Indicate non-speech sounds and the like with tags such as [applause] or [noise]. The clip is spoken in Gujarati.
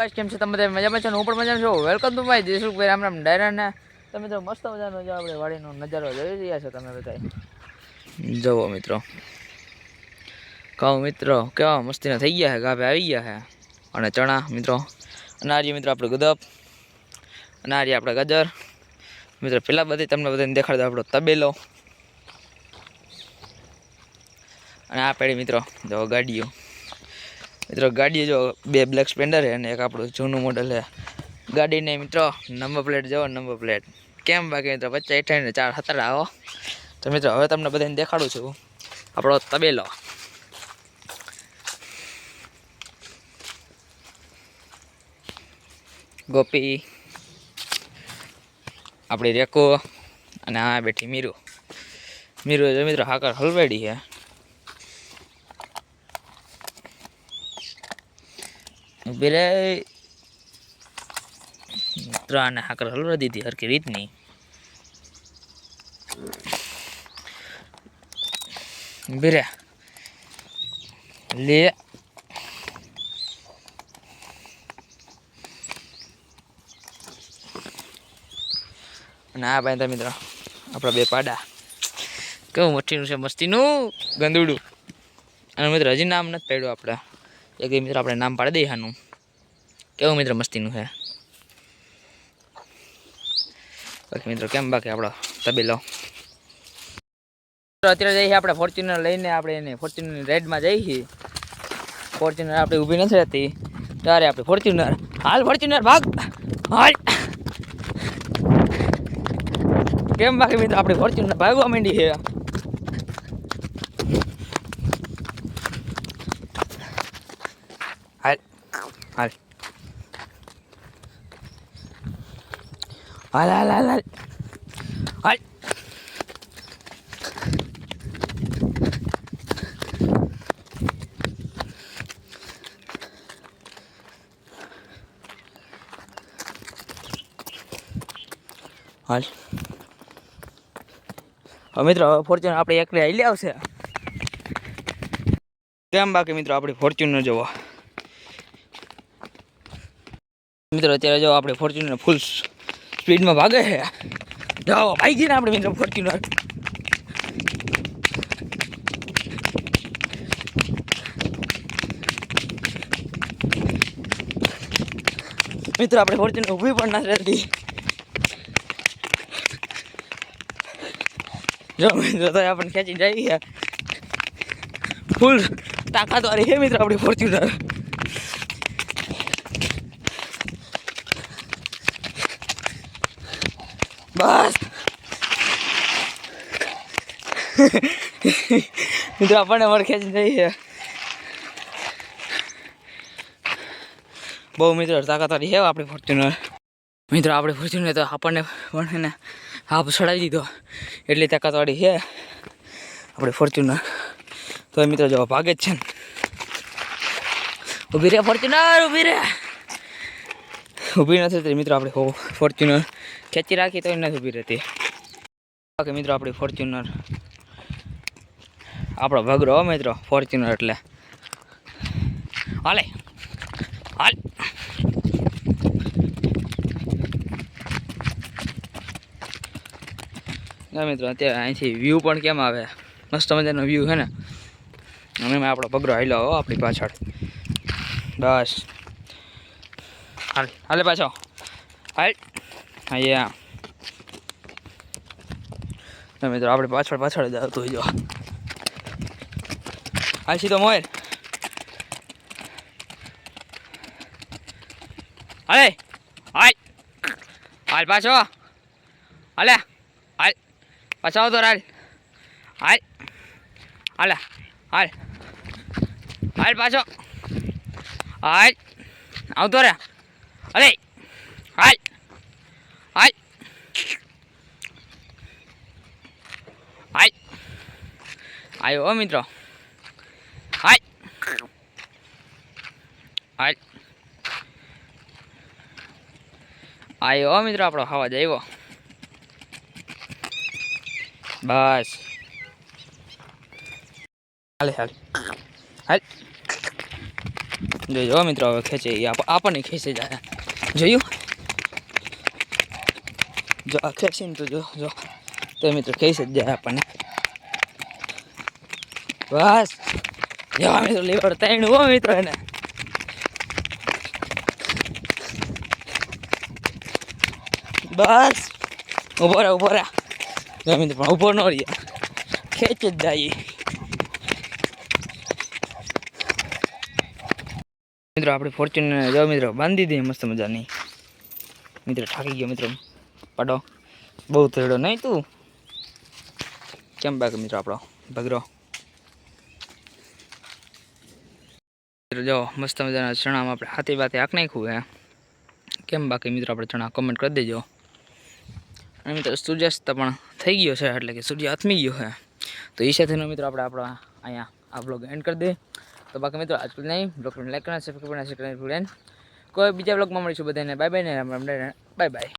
ગાઈસ કેમ છે? તમે બધા મજામાં છો હું પણ મજામાં છું. Welcome to my Deshubhai Ram Ram. ડાયરાને તમે તો મસ્ત મજાનો જો આપણે વાડીનો નજારો જોઈ રહ્યા છો તમે બધા જુઓ મિત્રો. કહો મિત્રો. કેવા મસ્તીના થઈ ગયા છે. ગાભે આવી ગયા છે. અને ચણા મિત્રો. અને મિત્રો, આપણે ગદપ. અને આ રહ્યા આપણે ગાજર. મિત્રો, પેલા બધી તમને બધાને દેખાડતો આપણો તબેલો. અને આ પેઢી મિત્રો જો ગાડીઓ. મિત્રો, ગાડી જો બે બ્લેક સ્પ્લેન્ડર છે અને એક આપણું જૂનું મોડલ છે. ગાડીને મિત્રો નંબર પ્લેટ જવો નંબર પ્લેટ કેમ બાકી મિત્રો વચ્ચે અઠાવીસ ચાર સત્તર આવો? તો મિત્રો, હવે તમને બધાને દેખાડું છું આપણો તબેલો. ગોપી, આપણી રેકો, અને આ બેઠી મીરુ. મીરુ જો મિત્રો, હાકર હલવાડી છે. ઊભી ત્રણ મિત્રો આને હાકર હલવા દીધી હરકી રીતની. રે લે. અને આ ભાઈ મિત્રો, આપણા બે પાડા. કેવું મઠીનું છે, મસ્તીનું? ગંદુડું. અને મિત્રો, હજી નામ નથી પડ્યું આપણે. એક મિત્રો આપણે નામ પાડી દઈએ આનું કેવું મિત્ર મસ્તીનું છે? બાકી મિત્રો કેમ બાકી આપણો તબેલો? અત્યારે જઈએ આપણે ફોર્ચ્યુનર લઈને, આપણે એને ફોર્ચ્યુનર રેડમાં જઈએ ફોર્ચ્યુનર આપણે ઊભી નથી રહેતી. ત્યારે આપણે ફોર્ચ્યુનર હાલ ફોર્ચ્યુનર ભાગ, હાલ. કેમ બાકી મિત્રો આપણે ફોર્ચ્યુનર ભાગવા માંડી છે? હાલ હાલ હાલ હાલ હાલ હાલ હાલ હવે મિત્રો ફોર્ચ્યુનર આપણે એકલે હાલી આવશે. કેમ બાકી, મિત્રો, આપણી ફોર્ચ્યુનર જોવો મિત્રો, અત્યારે જો આપણે ફોર્ચ્યુનર ફૂલ સ્પીડમાં ભાગે છે. જાઓ ભાઈ ગઈ ને આપણે મિત્રો ફોર્ચ્યુનર મિત્રો, આપણે ફોર્ચ્યુનર ઊભી પણ ના રહેતી. જો મિત્રો, તો આપણને ખેંચી જઈએ ફૂલ તાકાત વાળી છે મિત્રો, આપણી ફોર્ચ્યુનર બસ. [laughs] મિત્રો, આપણને અમારે ખેંચી જઈએ બહુ મિત્રો, તાકાતવાળી છે આપણી ફોર્ચ્યુનર. મિત્રો, આપણે ફોર્ચ્યુનર તો આપણને પણ ને હાફ ચડાવી દીધો. એટલી તાકાતવાળી છે આપણે ફોર્ચ્યુનર. તો એ મિત્રો, જો, ભાગે જ છે ને. ઊભી રે ફોર્ચ્યુનર, ઊભી રે. ઊભી નથી થતી મિત્રો, આપણે ફોર્ચ્યુનર. ખેંચી રાખી તો નથી ઊભી રહેતી બાકી મિત્રો, આપણી ફોર્ચ્યુનર આપણો ભગરો હો મિત્રો ફોર્ચ્યુનર એટલે. હાલે. હાલ. મિત્રો, અત્યારે અહીંથી વ્યૂ પણ કેમ આવે? મસ્ત મજાનો વ્યૂ છે ને? અને એમાં આપણો પગરો હાલ્યો હો, આપણી પાછળ. બસ. હાલ. હાલે પાછો. હાલ. અહીંયા ના મિત્રો આપણે પાછળ પાછળ જ આવતું હોય જો હાલ સીધો મોર હાલે હાલ હાલ પાછો હાલે હાલ પાછો આવતો હાલ હાલ હાલે હાલ હાલ પાછો હાલ આવતો રે અરે હાલ હાલ હાલ આવ્યો હો મિત્રો. હાય. હાય. આવ્યો હો મિત્રો આપણો હવા આવ્યો બસ. હાલે, હાલ. હાલ. જોજો મિત્રો, હવે ખેંચે આપ- આપણને ખેંચી જાય જોયું? જો, આ ખેંચીને તો જો જો. તો મિત્રો ખેંચી જ જાય આપણને. બસ. જવા મિત્રો લીવર ત્રણ હો મિત્રો એને. બસ. ઊભો રહે ઊભો રહે. જો મિત્રો પણ ઊભો ન રહીએ. ખેંચ જ જાય મિત્રો, આપણે ફોર્ચ્યુનર જો મિત્રો, બાંધી દઈએ મસ્ત મજાની. મિત્રો, થાકી ગયો મિત્રો. પાડો. બહુ થયેલો નહીં તું. કેમ બાકી મિત્રો આપણો? ભગરો. मित्र जो मस्त मज़ा चना में आप हाथी बाती आँख नाखू है केम बाकी मित्रों अपने चना कमेंट कर दो मित्र सूर्यास्त तो थी गए एट्ल के सूर्य आत्मी गो है तो ईसा थी मित्रों अपना अँ आप लोग एंड कर दी तो बाकी मित्रों आज नहीं ब्लॉग लाइक करना सब्सक्राइब करना कोई बीजा ब्लॉग में मिलीशू बधाई ने बाय बाय बाय बाय